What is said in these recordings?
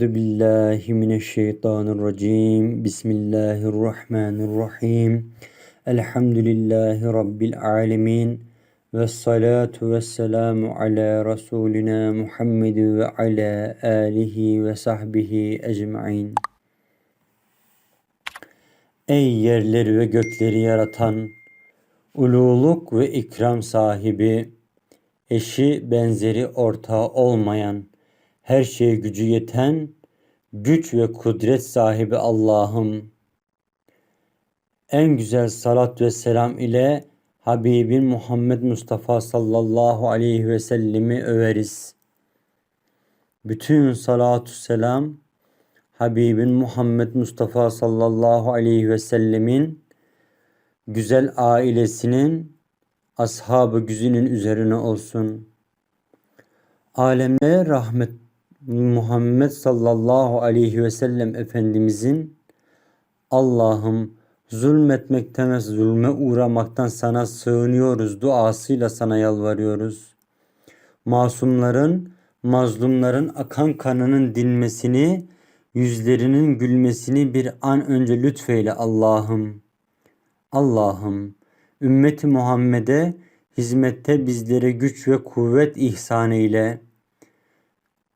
Euzu billahi mineşşeytanirracim. Bismillahirrahmanirrahim. Elhamdülillahi rabbil alamin. Ve salatu ve selamu ala Resulina Muhammed ve ala alihi ve sahbihi ecmain. Ey yerleri ve gökleri yaratan, ululuk ve ikram sahibi, eşi benzeri ortağı olmayan, her şeye gücü yeten, güç ve kudret sahibi Allah'ım. En güzel salat ve selam ile Habibin Muhammed Mustafa sallallahu aleyhi ve sellemi överiz. Bütün salatu selam Habibin Muhammed Mustafa sallallahu aleyhi ve sellemin güzel ailesinin ashabı güzünün üzerine olsun. Aleme rahmet Muhammed sallallahu aleyhi ve sellem Efendimizin Allah'ım zulmetmekten zulme uğramaktan sana sığınıyoruz duasıyla sana yalvarıyoruz. Masumların, mazlumların akan kanının dinmesini, yüzlerinin gülmesini bir an önce lütfeyle Allah'ım. Allah'ım ümmeti Muhammed'e hizmette bizlere güç ve kuvvet ihsan eyle.''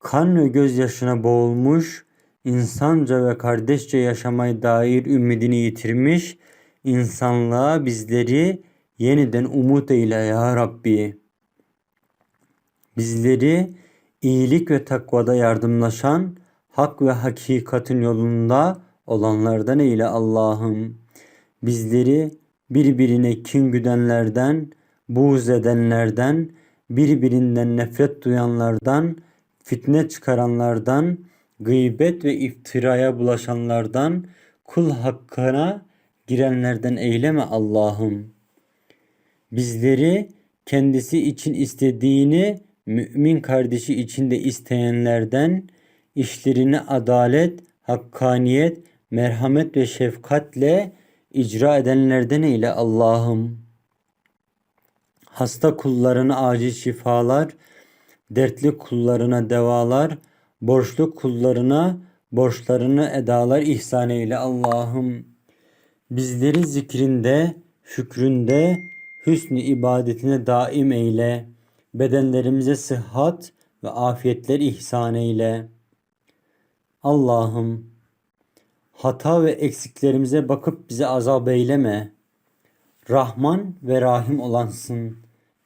Kan ve gözyaşına boğulmuş, insanca ve kardeşçe yaşamaya dair ümidini yitirmiş, insanlığa bizleri yeniden umut eyle ya Rabbi. Bizleri iyilik ve takvada yardımlaşan, hak ve hakikatin yolunda olanlardan eyle Allah'ım. Bizleri birbirine kin güdenlerden, buğz edenlerden, birbirinden nefret duyanlardan, fitne çıkaranlardan, gıybet ve iftiraya bulaşanlardan, kul hakkına girenlerden eyleme Allah'ım. Bizleri kendisi için istediğini mümin kardeşi için de isteyenlerden, işlerini adalet, hakkaniyet, merhamet ve şefkatle icra edenlerden eyle Allah'ım. Hasta kullarına acil şifalar, dertli kullarına devalar, borçlu kullarına borçlarını edalar ihsan eyle Allah'ım. Bizleri zikrinde, şükründe, hüsnü ibadetine daim eyle. Bedenlerimize sıhhat ve afiyetler ihsan eyle. Allah'ım hata ve eksiklerimize bakıp bize azap eyleme. Rahman ve Rahim olansın.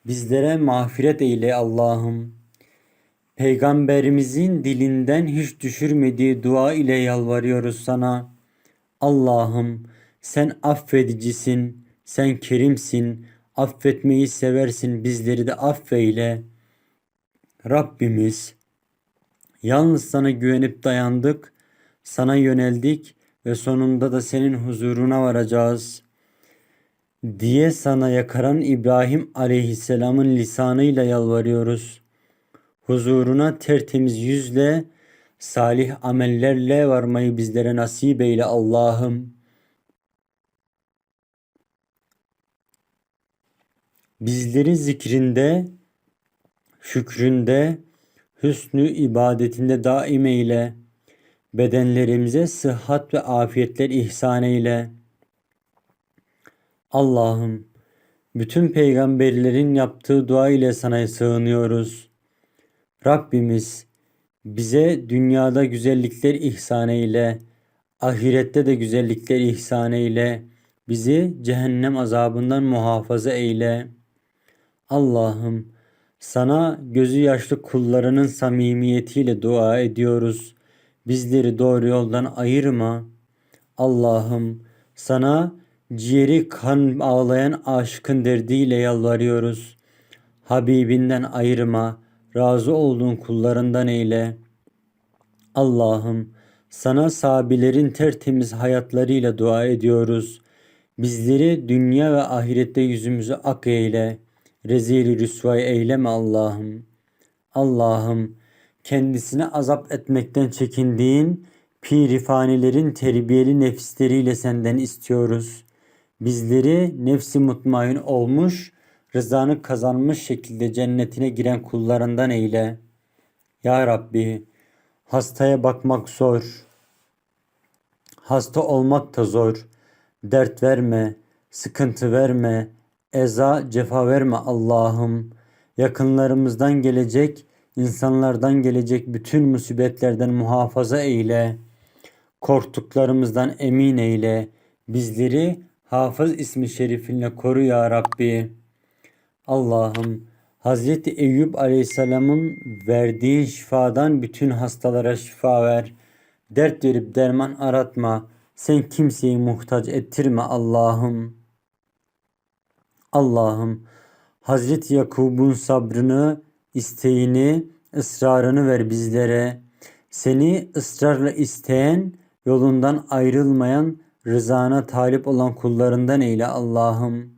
Bizlere mağfiret eyle Allah'ım. Peygamberimizin dilinden hiç düşürmediği dua ile yalvarıyoruz sana. Allah'ım sen affedicisin, sen kerimsin, affetmeyi seversin bizleri de affeyle. Rabbimiz yalnız sana güvenip dayandık, sana yöneldik ve sonunda da senin huzuruna varacağız diye sana yakaran İbrahim aleyhisselamın lisanıyla yalvarıyoruz.'' Huzuruna tertemiz yüzle, salih amellerle varmayı bizlere nasip eyle Allah'ım. Bizleri zikrinde, şükründe, hüsnü ibadetinde daim eyle. Bedenlerimize sıhhat ve afiyetler ihsan eyle. Allah'ım, bütün peygamberlerin yaptığı dua ile sana sığınıyoruz.'' Rabbimiz bize dünyada güzellikler ihsan eyle, ahirette de güzellikler ihsan eyle, bizi cehennem azabından muhafaza eyle. Allah'ım sana gözü yaşlı kullarının samimiyetiyle dua ediyoruz. Bizleri doğru yoldan ayırma. Allah'ım sana ciğeri kan ağlayan aşkın derdiyle yalvarıyoruz. Habibinden ayırma.'' Razı olduğun kullarından eyle. Allah'ım sana sabilerin tertemiz hayatlarıyla dua ediyoruz. Bizleri dünya ve ahirette yüzümüzü ak eyle. Rezil rüsvay eyleme Allah'ım. Allah'ım kendisine azap etmekten çekindiğin pirifanilerin terbiyeli nefisleriyle senden istiyoruz. Bizleri nefsi mutmain olmuş rızanı kazanmış şekilde cennetine giren kullarından eyle. Ya Rabbi, Hastaya bakmak zor. Hasta olmak da zor. Dert verme, sıkıntı verme, eza, cefa verme Allah'ım. Yakınlarımızdan gelecek, insanlardan gelecek bütün musibetlerden muhafaza eyle. Korktuklarımızdan emin eyle. Bizleri Hafız ismi şerifinle koru ya Rabbi. Allah'ım Hazreti Eyüp Aleyhisselam'ın verdiğin şifadan bütün hastalara şifa ver. Dert verip derman aratma. Sen kimseyi muhtaç ettirme Allah'ım. Allah'ım Hazreti Yakub'un sabrını, isteğini, ısrarını ver bizlere. Seni ısrarla isteyen, yolundan ayrılmayan, rızana talip olan kullarından eyle Allah'ım.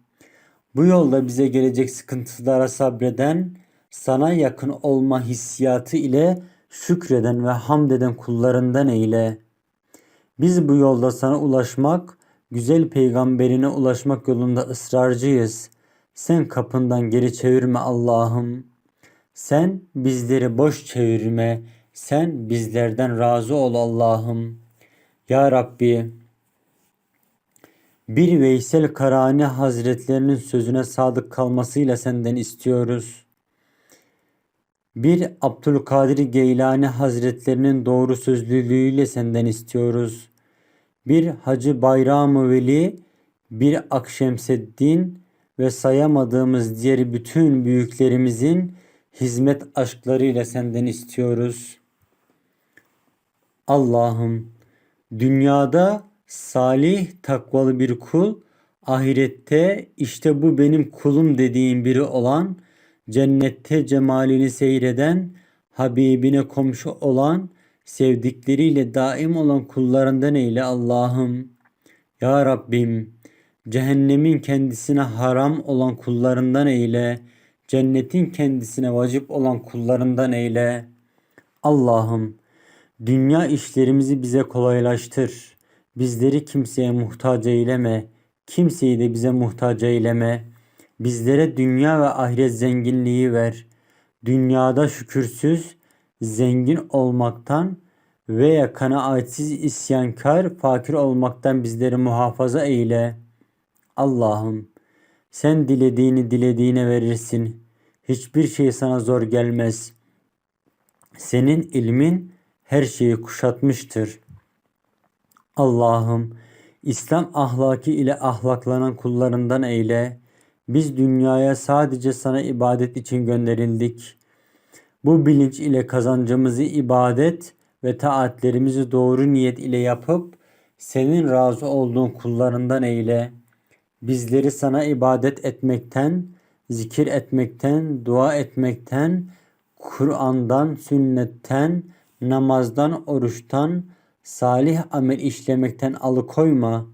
Bu yolda bize gelecek sıkıntılara sabreden, sana yakın olma hissiyatı ile şükreden ve hamd eden kullarından eyle. Biz bu yolda sana ulaşmak, güzel peygamberine ulaşmak yolunda ısrarcıyız. Sen kapından geri çevirme Allah'ım. Sen bizleri boş çevirme. Sen bizlerden razı ol Allah'ım. Ya Rabbi, bir Veysel Karani Hazretlerinin sözüne sadık kalmasıyla senden istiyoruz. Bir Abdülkadir Geylani Hazretlerinin doğru sözlülüğüyle senden istiyoruz. Bir Hacı Bayram-ı Veli, bir Akşemseddin ve sayamadığımız diğer bütün büyüklerimizin hizmet aşklarıyla senden istiyoruz. Allah'ım dünyada salih takvalı bir kul, ahirette işte bu benim kulum dediğin biri olan, cennette cemalini seyreden, Habibine komşu olan, sevdikleriyle daim olan kullarından eyle Allah'ım. Ya Rabbim, cehennemin kendisine haram olan kullarından eyle, cennetin kendisine vacip olan kullarından eyle. Allah'ım, dünya işlerimizi bize kolaylaştır. Bizleri kimseye muhtaç eyleme. Kimseyi de bize muhtaç eyleme. Bizlere dünya ve ahiret zenginliği ver. Dünyada şükürsüz, zengin olmaktan veya kanaatsiz isyankar, fakir olmaktan bizleri muhafaza eyle. Allah'ım sen dilediğini dilediğine verirsin. Hiçbir şey sana zor gelmez. Senin ilmin her şeyi kuşatmıştır. Allah'ım İslam ahlaki ile ahlaklanan kullarından eyle. Biz dünyaya sadece sana ibadet için gönderildik. Bu bilinç ile kazancımızı ibadet ve taatlerimizi doğru niyet ile yapıp senin razı olduğun kullarından eyle. Bizleri sana ibadet etmekten, zikir etmekten, dua etmekten, Kur'an'dan, sünnetten, namazdan, oruçtan, salih amel işlemekten alıkoyma.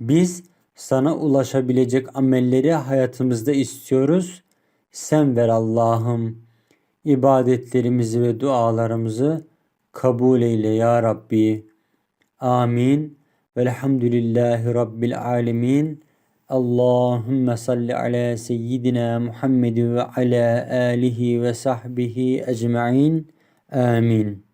Biz sana ulaşabilecek amelleri hayatımızda istiyoruz. Sen ver Allah'ım. İbadetlerimizi ve dualarımızı kabul eyle ya Rabbi. Amin. Velhamdülillahi Rabbil alemin. Allahümme salli ala seyyidina Muhammed ve ala alihi ve sahbihi ecma'in. Amin.